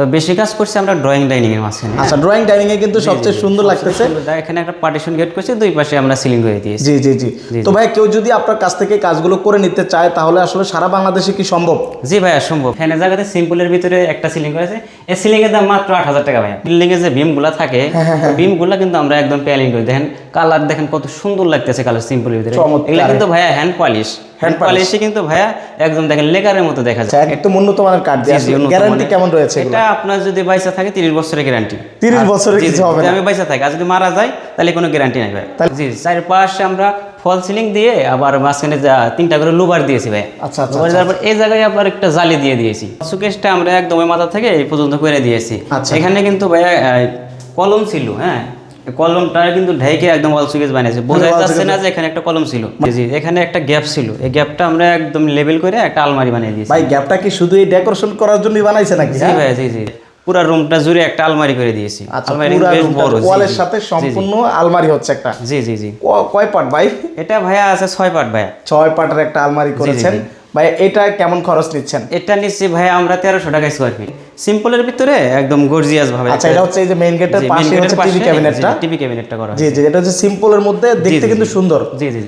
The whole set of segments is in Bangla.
তো বেশি কাজ করছি আমরা ড্রয়িং ডাইনিং এর মাঝখানে। আচ্ছা ড্রয়িং ডাইনিং এ কিন্তু সবচেয়ে সুন্দর লাগতেছে। এখানে একটা পার্টিশন গেট করছি দুই পাশে আমরা সিলিং করে দিয়েছি। জি জি জি। তো ভাই কেউ যদি আপনার কাছ থেকে কাজগুলো করে নিতে চায় তাহলে আসলে সারা বাংলাদেশে কি সম্ভব? জি ভাইয়া সম্ভব। ফ্যানের জায়গাতে সিম্পলের ভিতরে একটা সিলিং করেছে। এই সিলিং এর দাম মাত্র আট হাজার টাকা ভাইয়া বিল্ডিং এর যে বিমগুলা থাকে হ্যাঁ, বিমগুলা কিন্তু আমরা একদম প্যালিং করে দেখেন কালার দেখেন কত সুন্দর লাগতেছে কালার সিম্পলের ভিতরে। এগুলো কিন্তু ভাইয়া হ্যান্ড পলিশ হ্যান্ড পলিশে কিন্তু ভাইয়া একদম দেখেন লেকারের মতো দেখা যায়। আচ্ছা একদম উন্নত মানের কার্ড দিয়ে। গ্যারান্টি কেমন রয়েছে এটা আপনার যদি বাইসা থাকে তিরিশ বছরের গ্যারান্টি 30 বছরের কিছু হবে না। আমি বাইসা থাকি আর যদি মারা যায় তাহলে কোনো গ্যারান্টি নাই ভাই। জি চারপাশে আমরা ফল সিলিং দিয়ে আবার মাঝখানে তিনটা করে লুবার দিয়েছি ভাই। আচ্ছা, আচ্ছা, লুবার দেওয়ার এই জায়গায় আবার একটা জালি দিয়ে দিয়েছি। সুকেশটা আমরা একদম মাথা থেকে এই পর্যন্ত করে দিয়েছি। আচ্ছা। এখানে কিন্তু ভাইয়া কলম ছিল হ্যাঁ? কলমটা কিন্তু ঢেকে একদম ওয়াল সুকেশ বানিয়েছে। বোঝা যাচ্ছে না যে এখানে একটা কলম ছিল। জি এখানে একটা গ্যাপ ছিল। এই গ্যাপটা আমরা একদম লেভেল করে একটা আলমারি বানিয়ে দিয়েছি। ভাই গ্যাপটা কি শুধু এই ডেকোরেশন করার জন্যই বানাইছে নাকি জি হ্যাঁ? ভাই জি জি। পুরো রুমটা জুড়ে একটা আলমারি করে দিয়েছি। আচ্ছা আলমারি পুরা বেশ বড় ওয়ালের সাথে। সম্পূর্ণ আলমারি হচ্ছে একটা। জি জি জি। কয় পার্ট ভাই? এটা ভাইয়া আছে ছয় পাট ভাইয়া। ছয় পার্টের একটা আলমারি করেছেন। ভাই এটা কেমন খরচ নিচ্ছেন? এটা নিচ্ছি ভাই আমরা তেরোশো টাকা স্কোয়ার ফিট সিম্পলের ভিতরে একদম গর্জিয়াস ভাবে আচ্ছা এটা হচ্ছে এই যে মেইন গেটের পাশে হচ্ছে টিভি ক্যাবিনেটটা টিভি ক্যাবিনেটটা করা জি জি এটা হচ্ছে সিম্পলের মধ্যে দেখতে কিন্তু সুন্দর। জি জি।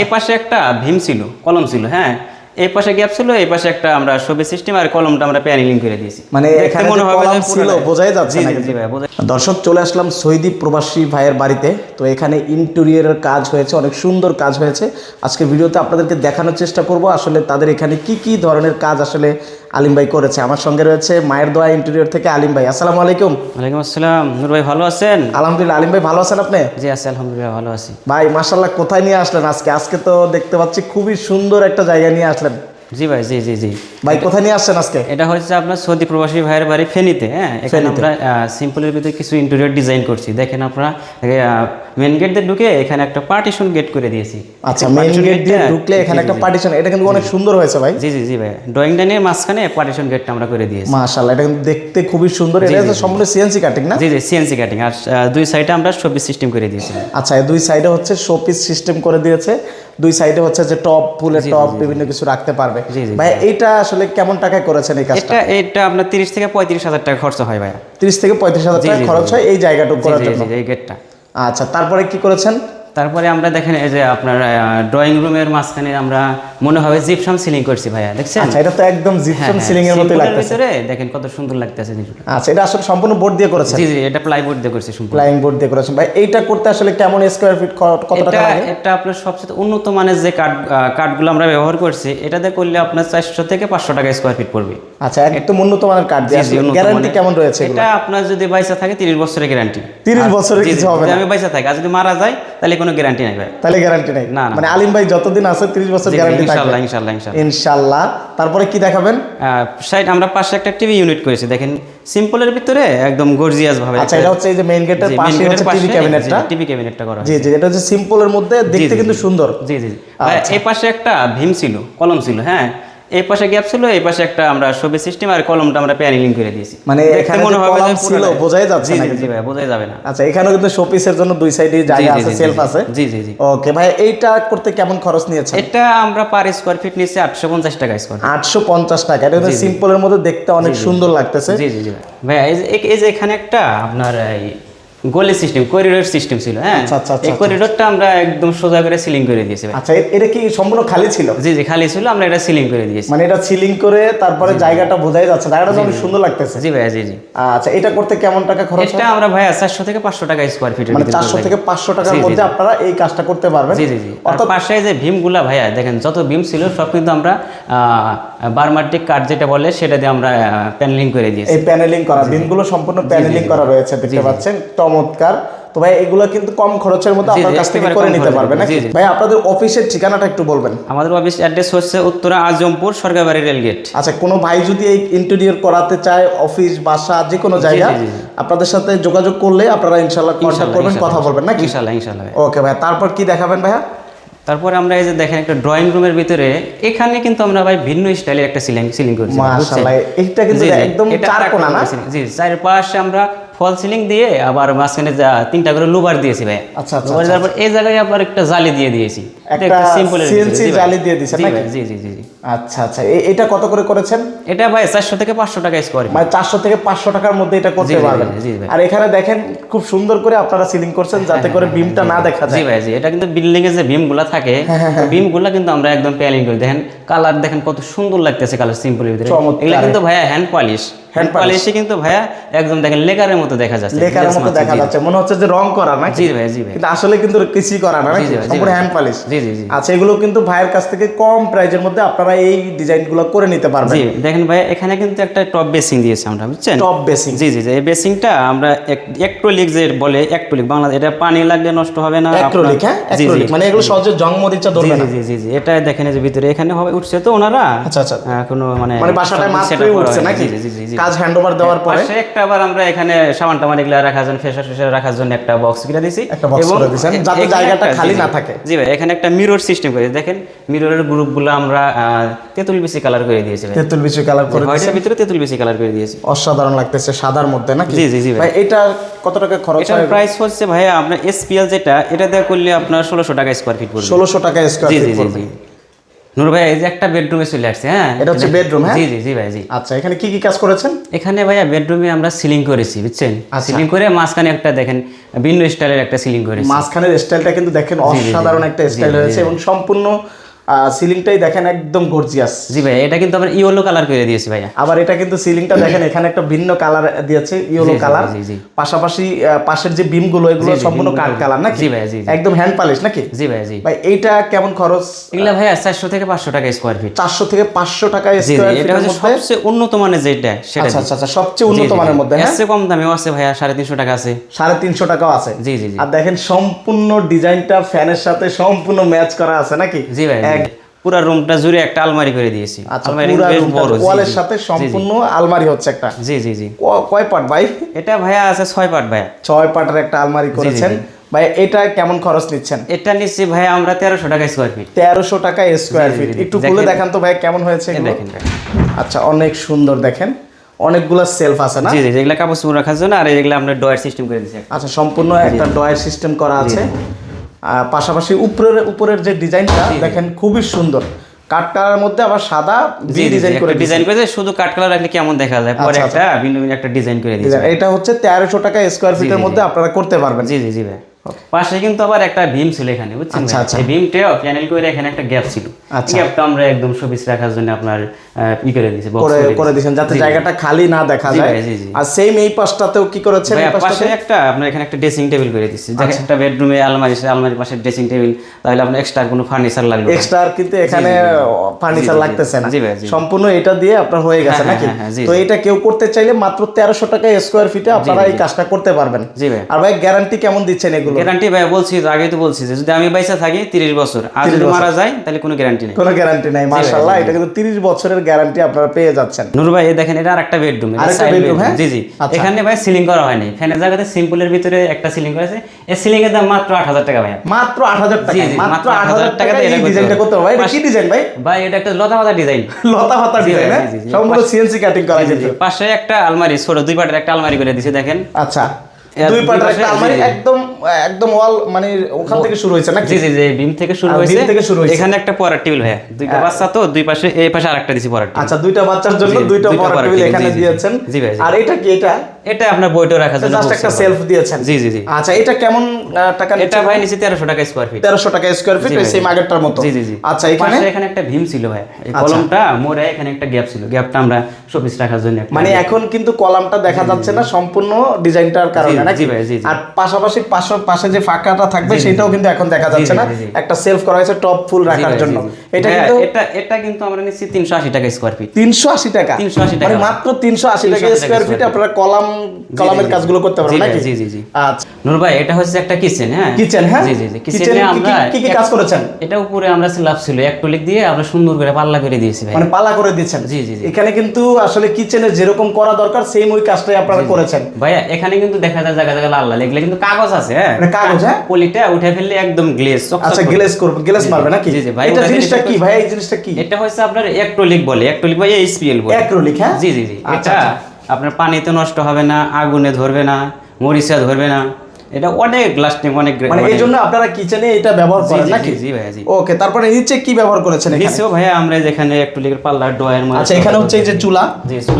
এই পাশে একটা ভীম ছিল কলম ছিল হ্যাঁ? এই পাশে গ্যাপ ছিল এই পাশে একটা আমরা ছবি সিস্টেম আর কলমটা আমরা প্যানেলিং করে দিয়েছি। মানে এখানে মনে হবে ছিল বোঝাই যাচ্ছে জি ভাইয়া দর্শক চলে আসলাম সৌদি প্রবাসী ভাইয়ের বাড়িতে। তো এখানে ইন্টেরিয়রের কাজ হয়েছে অনেক সুন্দর কাজ হয়েছে। আজকে ভিডিওতে আপনাদেরকে দেখানোর চেষ্টা করব আসলে তাদের এখানে কি কি ধরনের কাজ আসলে আলিম ভাই করেছে। আমার সঙ্গে রয়েছে মায়ের দোয়া ইন্টেরিয়র থেকে আলিম ভাই। আসসালামু আলাইকুম। ওয়ালাইকুম আসসালাম। নূর ভাই ভালো আছেন? আলহামদুলিল্লাহ। আলিম ভাই ভালো আছেন আপনি? জি আছি আলহামদুলিল্লাহ ভালো আছি। ভাই মাশাআল্লাহ কোথায় নিয়ে আসলেন আজকে? আজকে তো দেখতে পাচ্ছি খুবই সুন্দর একটা জায়গা নিয়ে আসলেন। জি ভাই জি জি জি। ভাই কোথায় নিয়ে আসছেন আজকে? এটা হচ্ছে আপনার সৌদি প্রবাসী ভাইয়ের বাড়ি ফেনীতে হ্যাঁ? এখানে আমরা সিম্পলের ভিতরে কিছু ইন্টেরিয়র ডিজাইন করছি। দেখেন আপনারা মেন গেট দিয়ে ঢুকে এখানে একটা পার্টিশন গেট করে দিয়েছি। আচ্ছা partition গেট দিয়ে ঢুকলে এখানে একটা পার্টিশন এটা কিন্তু অনেক সুন্দর হয়েছে ভাই। জি জি জি ভাই। ড্রয়িং ডাইনের মাঝখানে পার্টিশন গেটটা আমরা করে দিয়েছি। মাশাআল্লাহ এটা কিন্তু দেখতে খুবই সুন্দর। এটা হচ্ছে সম্পূর্ণ সিএনসি কাটিং না? জি জি সিএনসি কাটিং আর দুই সাইডে আমরা শোপিস সিস্টেম করে দিয়েছি। আচ্ছা এই দুই সাইডে হচ্ছে শোপিস সিস্টেম করে দিয়েছে। দুই সাইডে হচ্ছে যে টপ ফুলের টপ বিভিন্ন কিছু রাখতে পারবে। ভাই এটা আসলে কেমন টাকায় করেছেন এই কাজটা? এটা এটা আপনার তিরিশ থেকে পঁয়ত্রিশ হাজার টাকা খরচ হয় ভাইয়া। তিরিশ থেকে পঁয়ত্রিশ হাজার জি, টাকা খরচ হয় এই জায়গাটুকু করার জন্য? এই গেটটা আচ্ছা তারপরে কি করেছেন? তারপরে আমরা দেখেন এই যে আপনার ড্রয়িং রুমের মাঝখানে আমরা মনে হবে জিপসাম সিলিং করছি ভাইয়া দেখছেন? আচ্ছা এটা তো একদম জিপসাম সিলিং এর মতোই লাগতেছে। ভিতরে দেখেন কত সুন্দর লাগতেছে জিনিসটা। আচ্ছা এটা আসলে সম্পূর্ণ বোর্ড দিয়ে করেছেন? জি জি এটা প্লাইবোর্ড দিয়ে করছি সম্পূর্ণ। ফ্লাইং বোর্ড দিয়ে করেছেন। ভাই এইটা করতে আসলে কেমন স্কোয়ার ফিট কত টাকা লাগে? এটা আপনার সবচেয়ে উন্নত মানের যে কাঠ কাঠগুলো আমরা ব্যবহার করছি এটাতে করলে আপনার চারশো থেকে পাঁচশো টাকা স্কোয়ার ফিট পড়বে। আচ্ছা একদম উন্নত মানের কার্ড দিয়ে গ্যারান্টি কেমন রয়েছে এটা আপনার যদি বাইসা থাকে তিরিশ বছরের গ্যারান্টি 30 বছরের কিছু হবে না। আমি বাইসা থাকি আর যদি মারা যায় তাহলে কোনো গ্যারান্টি নাই ভাই। তাহলে গ্যারান্টি নেই? না। মানে আলিম ভাই যতদিন আছে 30 বছর গ্যারান্টি থাকবে। ইনশাল্লাহ ইনশাল্লাহ ইনশাল্লাহ। ইনশাআল্লাহ তারপরে কি দেখাবেন? সাইড আমরা পাশে একটা টিভি ইউনিট করেছি দেখেন সিম্পলের ভিতরে একদম গর্জিয়াস ভাবে আচ্ছা এটা হচ্ছে এই যে মেইন গেটের পাশে হচ্ছে টিভি ক্যাবিনেটটা টিভি ক্যাবিনেটটা করা জি জি এটা হচ্ছে সিম্পলের মধ্যে দেখতে কিন্তু সুন্দর। জি জি জি। ভাই, এই পাশে একটা ভীম ছিল কলম ছিল হ্যাঁ? এই পাশে গ্যাপ ছিল এই পাশে একটা আমরা ছবি সিস্টেম আর কলমটা আমরা প্যানেলিং করে দিয়েছি। মানে এখানে মনে হবে যে ছিল বোঝাই যাচ্ছে না জি ভাই বোঝাই যাবে না। আচ্ছা এখানেও কিন্তু শোপিসের জন্য দুই সাইডে জায়গা আছে সেলফ আছে। জি জি জি। ওকে ভাই এইটা করতে কেমন খরচ নিয়েছেন? এটা আমরা পার স্কোয়ার ফিট আটশো পঞ্চাশ টাকা স্কোয়ার আটশো পঞ্চাশ টাকা এটা সিম্পলের মধ্যে দেখতে অনেক সুন্দর লাগতেছে। জি জি জি। ভাই। ভাই এই যে এখানে একটা আপনার এই গলি সিস্টেম করিডোর সিস্টেম ছিল হ্যাঁ? আচ্ছা, আচ্ছা, আচ্ছা, এই করিডোরটা আমরা একদম সোজা করে সিলিং করে দিয়েছি আচ্ছা এটা কি সম্পূর্ণ খালি ছিল? জি জি খালি ছিল আমরা এটা সিলিং করে দিয়েছি। মানে এটা সিলিং করে তারপরে জায়গাটা বোঝাই যাচ্ছে জায়গাটা তো সুন্দর লাগতেছে। জি ভাইয়া জি জি। আচ্ছা এটা করতে কেমন টাকা খরচ এটা আমরা ভাইয়া চারশো থেকে পাঁচশো টাকা স্কোয়ার ফিট মানে চারশো থেকে। পাঁচশো টাকার জি, জি, মধ্যে আপনারা এই কাজটা করতে পারবেন। জি জি জি। অর্থাৎ পাশে যে ভীমগুলা ভাইয়া দেখেন যত ভীম ছিল সব কিন্তু আমরা বারমাটিক কাঠ যেটা বলে সেটা দিয়ে আমরা প্যানেলিং করে দিয়েছি। এই প্যানেলিং করা দিনগুলো সম্পূর্ণ প্যানেলিং করা রয়েছে দেখতে পাচ্ছেন। চমৎকার। তো ভাই এগুলো কিন্তু কম খরচের মধ্যে আপনার কাছ থেকে করে নিতে পারবেন। নাকি। ভাই আপনাদের অফিসের ঠিকানাটা একটু বলবেন। আমাদের অফিস অ্যাড্রেস হচ্ছে উত্তরা আজমপুর সরকারবাড়ি রেলগেট। আচ্ছা কোনো ভাই যদি এই ইন্টেরিয়র করাতে চায় অফিস বাসা যে কোনো জায়গা। আপনাদের সাথে যোগাযোগ করলে আপনারা ইনশাল্লাহ কন্ট্যাক্ট করবেন কথা বলবেন নাকি? ইনশাল্লাহ ভাইয়া। ওকে ভাই তারপর কি দেখাবেন ভাইয়া? তারপরে আমরা এই যে দেখেন একটা ড্রয়িং রুমের ভিতরে এখানে কিন্তু আমরা ভাই ভিন্ন স্টাইলের একটা সিলিং সিলিং করছি? মাশাআল্লাহ এইটা কিন্তু একদম এটা চার কোণা না? জি। চারপাশে আমরা ফল সিলিং দিয়ে আবার মাঝখানে তিনটা করে লুবার দিয়েছি ভাই। আচ্ছা, আচ্ছা, লুবার দেওয়ার পর এই জায়গায় আবার একটা জালি দিয়ে দিয়েছি। একটা CNC জালি দিয়ে নাকি? জি জি জি আচ্ছা আচ্ছা। এটা কত করে করেছেন? এটা ভাই চারশো থেকে পাঁচশো টাকা স্কোয়ার মানে চারশো থেকে পাঁচশো টাকার মধ্যে এটা করতে পারবেন। আর এখানে দেখেন খুব সুন্দর করে আপনারা সিলিং করছেন যাতে করে বিমটা না দেখা জি ভাই জি এটা কিন্তু বিল্ডিং এর যে বিমগুলা থাকে বিমগুলা কিন্তু আমরা একদম প্যালিং করে। দেখেন কালার দেখেন কত সুন্দর লাগতেছে কালার সিম্পল ভিতরে। এগুলা কিন্তু ভাইয়া হ্যান্ড পলিশ হ্যান্ড। পলিশে কিন্তু ভাইয়া একদম দেখেন লেকারের মতো দেখা যাচ্ছে। Glass মতো দেখা যাচ্ছে। মনে হচ্ছে যে রং করা না জি ভাই জি ভাই। কিন্তু আসলে কিন্তু কিছুই করা না সম্পূর্ণ হ্যান্ড পলিশ জি জি জি। আচ্ছা এগুলো কিন্তু ভাইয়ের কাছ থেকে কম প্রাইজের মধ্যে আপনারা এই ডিজাইনগুলো করে নিতে পারবেন। জি দেখেন ভাই এখানে কিন্তু একটা টপ বেসিং দিয়েছে আমরা বুঝছেন? Top basin. জি জি জি এই বেসিংটা আমরা যে বলে এটা পানি লাগলে নষ্ট হবে না অ্যাক্রোলিক হ্যাঁ? অ্যাক্রোলিক মানে এগুলো সহজে জং মরিচা জি ধরবে না। জি জি জি এটা দেখেন যে ভিতরে এখানে হবে উঠছে তো ওনারা? আচ্ছা আচ্ছা। কোনো মানে মানে বাসাটায় সব মাত্রই উঠছে নাকি? জি জি জি কাজ হ্যান্ড ওভার দেওয়ার পরে? পাশে একটা আবার আমরা এখানে সামান টামান এগুলা রাখার জন্য ফেসার ফেসার রাখার জন্য একটা বক্স কিনে দিছি। একটা box করে যাতে জায়গাটা খালি না থাকে। জি ভাই এখানে একটা মিরর সিস্টেম করে দেখেন মিররের গ্রুপগুলো আমরা তেতুল বেশি কালার করে দিয়েছি তেতুল বিচি কালার করে হোয়াইটের ভিতরে তেঁতুল বেশি কালার করে দিয়েছি। অসাধারণ লাগতেছে সাদার মধ্যে নাকি? জি, জি, জি ভাই। এটা কত টাকা খরচ এটা প্রাইস হচ্ছে ভাই আপনার এসপিএল যেটা এটা দিয়ে করলে আপনার ষোলোশো টাকা স্কোয়ার ফিট পড়বে। ষোলোশো টাকা স্কোয়ার ফিট পড়বে। নূর ভাই এই যে একটা বেডরুমে চলে আসছে হ্যাঁ? এটা হচ্ছে বেডরুম হ্যাঁ? জি জি জি ভাই জি। আচ্ছা এখানে কি কি কাজ করেছেন? এখানে ভাইয়া বেডরুমে আমরা সিলিং করেছি বুঝছেন? আচ্ছা। সিলিং করে মাঝখানে একটা দেখেন ভিন্ন স্টাইলের একটা সিলিং করেছি। মাঝখানের স্টাইলটা কিন্তু দেখেন অসাধারণ একটা স্টাইল হয়েছে এবং সম্পূর্ণ সিলিংটাই দেখেন একদম গর্জিয়াস জি ভাই এটা কিন্তু আমরা ইয়েলো কালার করে দিয়েছি ভাইয়া। আবার এটা কিন্তু সিলিংটা দেখেন এখানে একটা ভিন্ন কালার দিয়েছে ইয়েলো কালার। পাশাপাশি পাশের যে বিমগুলো এগুলো সম্পূর্ণ কাঠ কালার নাকি? জি ভাই, জি। একদম হ্যান্ড পালিশ নাকি? জি ভাই জি। ভাই এইটা কেমন খরচ? এগুলা ভাইয়া চারশো থেকে পাঁচশো টাকা স্কোয়ার ফিট চারশো থেকে পাঁচশো টাকা জি জি স্কোয়ার এটা হচ্ছে সবচেয়ে উন্নত মানের যেটা সেটা আচ্ছা আচ্ছা আচ্ছা সবচেয়ে উন্নত মানের মধ্যে হ্যাঁ? চেয়ে কম দামেও আছে ভাইয়া সাড়ে তিনশো টাকা আছে। সাড়ে তিনশো টাকাও আছে। জি জি আর দেখেন সম্পূর্ণ ডিজাইনটা ফ্যানের সাথে সম্পূর্ণ ম্যাচ করা আছে নাকি? জি ভাই পুরো রুমটা জুড়ে একটা আলমারি করে দিয়েছি। আচ্ছা আলমারি পুরা বেশ বড় ওয়ালের সাথে। সম্পূর্ণ আলমারি হচ্ছে একটা। জি জি জি। কয় পার্ট ভাই? এটা ভাইয়া আছে ছয় পার্ট ভাইয়া। ছয় পার্টের একটা আলমারি করেছেন। ভাই এটা কেমন খরচ নিচ্ছেন? এটা নিচ্ছি ভাইয়া আমরা তেরোশো টাকা স্কোয়ার ফিট তেরোশো টাকা স্কোয়ার ফিট। একটু খুলে দেখেন। তো ভাই কেমন হয়েছে দেখেন আচ্ছা অনেক সুন্দর দেখেন। অনেকগুলো সেলফ আছে না? জি জি যেগুলো কাপড় চোপড় রাখার জন্য আর এগুলো আমরা ডয়ার সিস্টেম করে দিচ্ছি আচ্ছা সম্পূর্ণ একটা ডয়ার সিস্টেম করা আছে। পাশাপাশি উপরের উপরের যে ডিজাইনটা দেখেন খুবই সুন্দর। কাঠটার মধ্যে আবার সাদা ডিজাইন করে ডিজাইন করে শুধু কাট কালার রাখলে কেমন দেখা যায়? পরে আচ্ছা, একটা ভিন্ন ভিন্ন একটা ডিজাইন করে দিয়েছে। এটা হচ্ছে তেরোশো টাকা স্কোয়ার ফিটের মধ্যে আপনারা করতে পারবেন। জি জি জি ভাই। পাশে কিন্তু আবার একটা ভীম ছিল এখানে বুঝছেন আচ্ছা, আচ্ছা। এই ভীমটাও প্যানেল করে এখানে একটা গ্যাপ ছিল। আচ্ছা। গ্যাপটা আমরা একদম শোপিস রাখার জন্য আপনার ই করে দিয়েছি করে দিয়েছেন যাতে জায়গাটা খালি না দেখা যায়। আর সেম এই পাশটাতেও কি করেছেন এই পাশে একটা আপনার এখানে একটা ড্রেসিং টেবিল করে আচ্ছা। দেখেন একটা বেডরুমে আলমারি সে আলমারির পাশে ড্রেসিং টেবিল তাহলে আপনার এক্সট্রা কোনো ফার্নিচার লাগল এক্সট্রা কিন্তু এখানে ফার্নিচার লাগতেছে না। জি ভাই, সম্পূর্ণ এটা দিয়ে আপনার হয়ে গেছে হ্যাঁ, নাকি? হ্যাঁ, হ্যাঁ, জি, তো এটা কেউ করতে চাইলে মাত্র তেরোশো টাকা স্কোয়ার ফিটে আপনারা এই কাজটা করতে পারবেন। জি ভাই। আর ভাই গ্যারান্টি কেমন দিচ্ছেন এগুলো? গ্যারান্টি ভাই বলছি তো, আগেই তো বলছি যে যদি আমি বাইসা থাকি তিরিশ বছর আর যদি মারা যায় তাহলে কোনো গ্যারান্টি নেই। কোনো গ্যারান্টি নাই মাশাআল্লাহ এটা কিন্তু 30 বছরের গ্যারান্টি আপনারা পেয়ে যাচ্ছেন। নুর ভাই দেখেন এটা আরেকটা বেডরুম আরেকটা bedroom, হ্যাঁ? জি জি। আচ্ছা। এখানে ভাই সিলিং করা হয়নি। ফ্যানের জায়গাতে সিম্পলের ভিতরে একটা সিলিং করেছে। এই সিলিং এর দাম মাত্র আট হাজার টাকা ভাই মাত্র 8000 টাকা জি, জি, মাত্র মাত্র 8000 টাকা টাকাতে এই ডিজাইনটা করতে হবে। ভাই এটা কি ডিজাইন ভাই? ভাই এটা একটা লতা পাতা ডিজাইন লতা পাতা ডিজাইন হ্যাঁ। সম্পূর্ণ সিএনসি কাটিং করা কিন্তু। পাশে একটা আলমারি ছোট দুই পাটের একটা আলমারি করে দিছে দেখেন। আচ্ছা। দুই পাটের একটা আলমারি। একদম একদম ওয়াল মানে ওখান থেকে শুরু হয়েছে নাকি? জি জি জি বিম থেকে শুরু হয়েছে। থেকে শুরু হয়েছে। এখানে একটা পড়ার টেবিল ভাইয়া। দুইটা বাচ্চা তো দুই পাশে এই পাশে আরেকটা দিছি টেবিল। আচ্ছা দুইটা বাচ্চার জন্য দুইটা পড়ার টেবিল এখানে দিয়েছেন। জি ভাই, আর এটা কি এটা? এটা আপনার বইটা রাখার জন্য জাস্ট একটা সেলফ দিয়েছেন। জি, জি, জি। আচ্ছা এটা কেমন টাকা এটা ভাই নিচে তেরোশো টাকা স্কোয়ার ফিট তেরোশো টাকা স্কোয়ার ফিট ভাই। সেম আগেরটার মতো। জি জি জি। আচ্ছা এখানে? এখানে একটা ভীম ছিল ভাই। এই আচ্ছা। কলমটা মোড়ে এখানে একটা গ্যাপ ছিল। গ্যাপটা আমরা শোপিস রাখার জন্য মানে এখন কিন্তু কলামটা দেখা যাচ্ছে না সম্পূর্ণ ডিজাইনটার কারণে নাকি? জি ভাই, জি, জি। আর পাশাপাশি পাশে পাশে যে ফাঁকাটা থাকবে সেটাও কিন্তু এখন দেখা যাচ্ছে না। একটা সেলফ করা হয়েছে টপ ফুল রাখার জন্য। এটা কিন্তু এটা এটা কিন্তু আমরা নিচ্ছি তিনশো আশি টাকা স্কোয়ার ফিট তিনশো আশি টাকা? 380 টাকা। মানে মাত্র তিনশো আশি টাকা 380 টাকা স্কোয়ার ফিটে আপনারা কলাম কলামের কাজগুলো করতে পারবেন নাকি? জি, জি, জি। আচ্ছা। নূর ভাই এটা হচ্ছে একটা কিচেন হ্যাঁ? কিচেন হ্যাঁ? জি জি জি। কিচেনে আমরা কি কি কাজ করেছেন? এটা উপরে আমরা স্ল্যাব ছিল এক টলিক দিয়ে আমরা সুন্দর করে পাল্লা করে দিয়েছি ভাই মানে পালা করে দিচ্ছেন জি, জি, জি। এখানে কিন্তু আসলে কিচেনে যেরকম করা দরকার সেম ওই কাজটাই আপনারা করেছেন। ভাইয়া এখানে কিন্তু দেখা যায় জায়গা জায়গা লাল লাল এগুলো কিন্তু কাগজ আছে। হ্যাঁ। মানে কাগজ, হ্যাঁ? পলিটা উঠে ফেললে একদম গ্লেজ আচ্ছা গ্লেস করবে গ্লেস মারবে নাকি? জি, জি, ভাই, এটা জিনিসটা কি ভাই? এই জিনিসটা কি? এটা হচ্ছে আপনার বলে একটোলিক বা এইচপিএল বলে। অ্যাক্রিলিক হ্যাঁ? জি জি জি আচ্ছা, এটা আপনার পানিতে নষ্ট হবে না আগুনে ধরবে না মরিচা ধরবে না। এটা অনেক লাস্টিং অনেক মানে এই জন্য আপনারা কিচেনে এটা ব্যবহার করেন নাকি? জি, জি। ওকে তারপরে নিচে কি ব্যবহার করেছেন এখানে? নিচেও ভাইয়া আমরা যেখানে একটু লিখে পাল্লা ডয়ের মধ্যে আচ্ছা এখানে হচ্ছে এই যে চুলা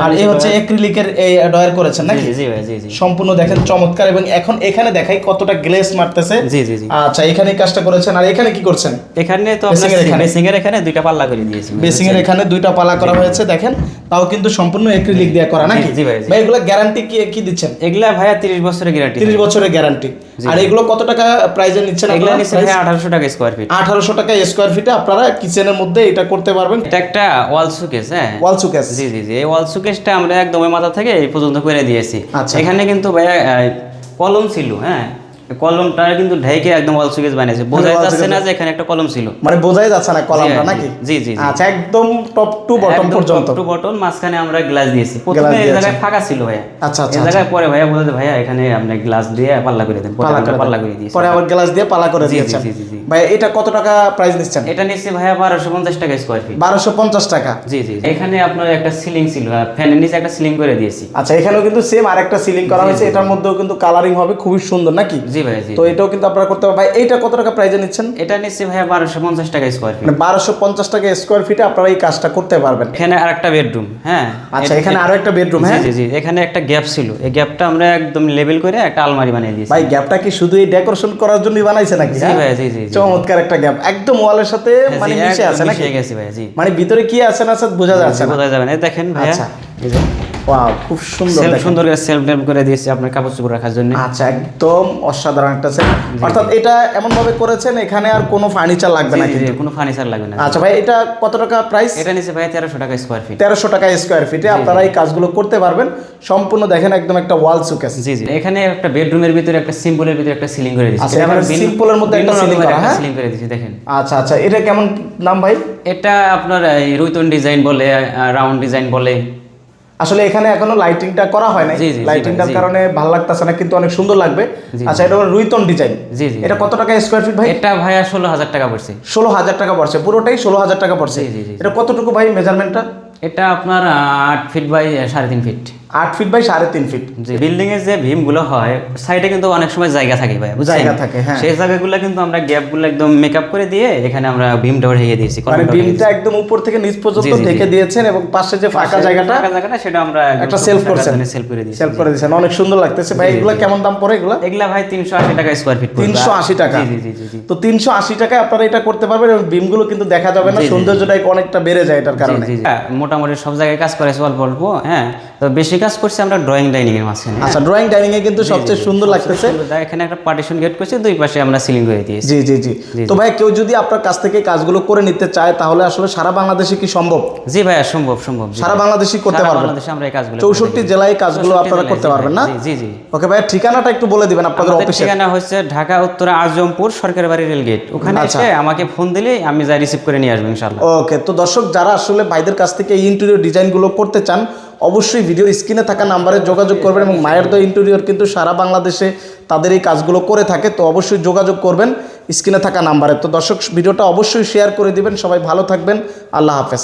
আর এই হচ্ছে অ্যাক্রিলিকের এই ডয়ার করেছেন নাকি? জি, জি জি জি সম্পূর্ণ দেখেন চমৎকার এবং এখন এখানে দেখাই কতটা গ্লেস মারতেছে। জি জি জি। আচ্ছা এখানে কাজটা করেছেন আর এখানে কি করছেন? এখানে তো এখানে? বেসিং এর এখানে। দুইটা পাল্লা করে দিয়েছি। বেসিং এর এখানে দুইটা পালা করা হয়েছে দেখেন তাও কিন্তু সম্পূর্ণ অ্যাক্রিলিক দিয়ে করা নাকি? জি ভাই, জি। ভাই এগুলো গ্যারান্টি কি কি দিচ্ছেন? এগুলা ভাইয়া 30 বছরের গ্যারান্টি 30 বছরের গ্যারান্টি আর এগুলো কত টাকা প্রাইজে নিচ্ছেন এগুলা নিচ্ছেন 1800 টাকা স্কোয়ার ফিট আঠারোশো টাকা স্কোয়ার ফিটে আপনারা কিচেনের মধ্যে এটা করতে পারবেন। এটা একটা ওয়াল সুকেস হ্যাঁ। ওয়াল সুকেস জি জি জি। এই ওয়াল সুকেসটা আমরা একদম মাথা থেকে এই পর্যন্ত করে দিয়েছি। আচ্ছা। এখানে কিন্তু ভাইয়া কলম ছিল হ্যাঁ। কলমটা কিন্তু ঢেকে একদম ওয়াল সুকেস বানিয়েছে। বোঝা wall যাচ্ছে না যে এখানে একটা কলম ছিল। মানে বোঝাই যাচ্ছে না কলামটা নাকি? জি, জি। আচ্ছা একদম টপ টু বটম পর্যন্ত। টু বটন মাঝখানে আমরা গ্লাস দিয়েছি। প্রথমে এই জায়গায় ফাঁকা ছিল ভাইয়া। আচ্ছা, আচ্ছা, এই জায়গায় পরে ভাইয়া বলতে ভাইয়া এখানে আমরা গ্লাস দিয়ে পাল্লা করে দেন। পাল্লা করে দিয়েছি। পরে আবার গ্লাস দিয়ে পালা করে দিয়েছেন। জি, জি, জি। ভাই এটা কত টাকা প্রাইস নিচ্ছেন? এটা নিচ্ছে ভাইয়া বারোশো পঞ্চাশ টাকা স্কোয়ার ফিট বারোশো পঞ্চাশ টাকা। জি জি এখানে আপনার একটা সিলিং ছিল। ফ্যানের নিচে একটা সিলিং করে দিয়েছি। আচ্ছা এখানেও কিন্তু সেম আরেকটা সিলিং করা হয়েছে। এটার মধ্যেও কিন্তু কালারিং হবে। খুবই সুন্দর নাকি? জি ভাইয়া জি তো এটাও কিন্তু আপনারা করতে পারবেন ভাই এইটা কত টাকা প্রাইজে নিচ্ছেন? এটা নিচ্ছে ভাইয়া বারোশো পঞ্চাশ টাকা স্কোয়ার ফিট মানে বারোশো পঞ্চাশ টাকা স্কোয়ার ফিটে আপনারা এই কাজটা করতে পারবেন। এখানে আরেকটা বেডরুম হ্যাঁ? আচ্ছা এখানে আরও একটা বেডরুম হ্যাঁ? জি জি এখানে একটা গ্যাপ ছিল। এই গ্যাপটা আমরা একদম লেভেল করে একটা আলমারি বানিয়ে দিয়েছি। ভাই গ্যাপটা কি শুধু এই ডেকোরেশন করার জন্যই বানাইছে নাকি জি হ্যাঁ? ভাইয়া জি জি চমৎকার একটা গ্যাপ একদম ওয়ালের সাথে মানে মিশে আছে নাকি? মিশে গেছে ভাইয়া জি। মানে ভিতরে কি আছে না আছে বোঝা যাচ্ছে বোঝা যাবে না। দেখেন ভাইয়া। আচ্ছা। ওয়াও খুব সুন্দর সুন্দর করে সেলফ ডেপ করে দিয়েছি আপনার কাপড় চোপড় রাখার জন্য। আচ্ছা একদম অসাধারণ একটা সেট অর্থাৎ এটা এমন ভাবে করেছেন এখানে আর কোনো ফার্নিচার লাগবে না কিন্তু। কোনো ফার্নিচার লাগবে না। আচ্ছা ভাই এটা কত টাকা প্রাইস এটা নিচে ভাই তেরোশো টাকা স্কোয়ার ফিট তেরোশো টাকা স্কোয়ার ফিটে আপনারা এই কাজগুলো করতে পারবেন। সম্পূর্ণ দেখেন একদম একটা ওয়াল সুকেস জি জি। এখানে একটা বেডরুমের ভিতরে একটা সিম্পলের ভিতরে একটা সিলিং করে দিয়েছি। আচ্ছা, simple মধ্যে একটা ceiling করা, হ্যাঁ? সিলিং করে দিয়েছি দেখেন। আচ্ছা আচ্ছা এটা কেমন নাম ভাই? এটা আপনার এই রুইতন ডিজাইন বলে রাউন্ড ডিজাইন বলে। আসলে এখানে এখনও লাইটিংটা করা হয় নাই। লাইটিংটার কারণে ভালো লাগতেছে না কিন্তু অনেক সুন্দর লাগবে। আচ্ছা এটা হলো রুইতন ডিজাইন জি জি এটা কত টাকা স্কোয়ার ফিট ভাই? এটা ভাই ষোলো হাজার টাকা পড়ছে। ষোলো হাজার টাকা পড়ছে পুরোটাই ষোলো হাজার টাকা পড়ছে। এটা কতটুকু ভাই মেজারমেন্টটা এটা আপনার আট ফিট বাই সাড়ে তিন ফিট আট ফিট বাই সাড়ে তিন ফিট বিল্ডিং এর যে ভীমগুলো হয় সাইডে কিন্তু অনেক সময় জায়গা থাকে ভাই জায়গা থাকে, হ্যাঁ। সেই জায়গাগুলো কিন্তু আমরা একদম মেকআপ করে দিয়ে এখানে আমরা ভীমটা ঢেকে দিয়েছি মানে বিমটা একদম উপর থেকে নিচ পর্যন্ত। ঢেকে দিয়েছেন এবং পাশে যে ফাঁকা জায়গাটা ফাঁকা জায়গাটা সেটা আমরা একটা self করছেন। সেলফ করে দিয়েছি সেল করে দিয়েছেন। অনেক সুন্দর লাগতেছে। ভাই এগুলো কেমন দাম পড়ে এগুলো? এগুলা ভাই তিনশো আশি টাকা স্কোয়ার ফিট তিনশো আশি টাকা। জি জি জি তো তিনশো আশি টাকায় আপনারা এটা করতে পারবেন এবং বিমগুলো কিন্তু দেখা যাবে না। সৌন্দর্যটা অনেকটা বেড়ে যায় এটার কারণে। মোটামুটি সব জায়গায় কাজ করেছে অল্প অল্প হ্যাঁ। তো বেশি কাজ করছি আমরা ড্রয়িং ডাইনিং এর মাঝখানে। আচ্ছা ড্রয়িং ডাইনিং এ কিন্তু সবচেয়ে সুন্দর লাগতেছে। এখানে একটা পার্টিশন গেট করছি দুই পাশে আমরা সিলিং করে দিয়েছি। জি জি জি। তো ভাই কেউ যদি আপনার কাছ থেকে কাজগুলো করে নিতে চায় তাহলে আসলে সারা বাংলাদেশে কি সম্ভব? জি ভাইয়া সম্ভব সম্ভব সারা বাংলাদেশই করতে পারবেন। বাংলাদেশে আমরা এই কাজগুলো চৌষট্টি জেলায় এই কাজগুলো আপনারা করতে পারবেন না? জি জি ওকে ভাই ঠিকানাটা একটু বলে দিবেন আপনাদের অফিসে ঠিকানা হচ্ছে ঢাকা উত্তরা আজমপুর সরকারি বাড়ি রেল গেট ওখানে আচ্ছা। এসে আমাকে ফোন দিলে আমি যাই রিসিভ করে নিয়ে আসব ইনশাল্লাহ ওকে তো দর্শক যারা আসলে ভাইদের কাছ থেকে ইন্টেরিয়র ডিজাইনগুলো করতে চান অবশ্যই ভিডিওর স্ক্রিনে থাকা নাম্বারে যোগাযোগ করবেন এবং মায়ের দ্য ইন্টেরিয়র কিন্তু সারা বাংলাদেশে তাদের এই কাজগুলো করে থাকে, তো অবশ্যই যোগাযোগ করবেন স্ক্রিনে থাকা নাম্বারে তো দর্শক ভিডিওটা অবশ্যই শেয়ার করে দিবেন, সবাই ভালো থাকবেন, আল্লাহ হাফেজ।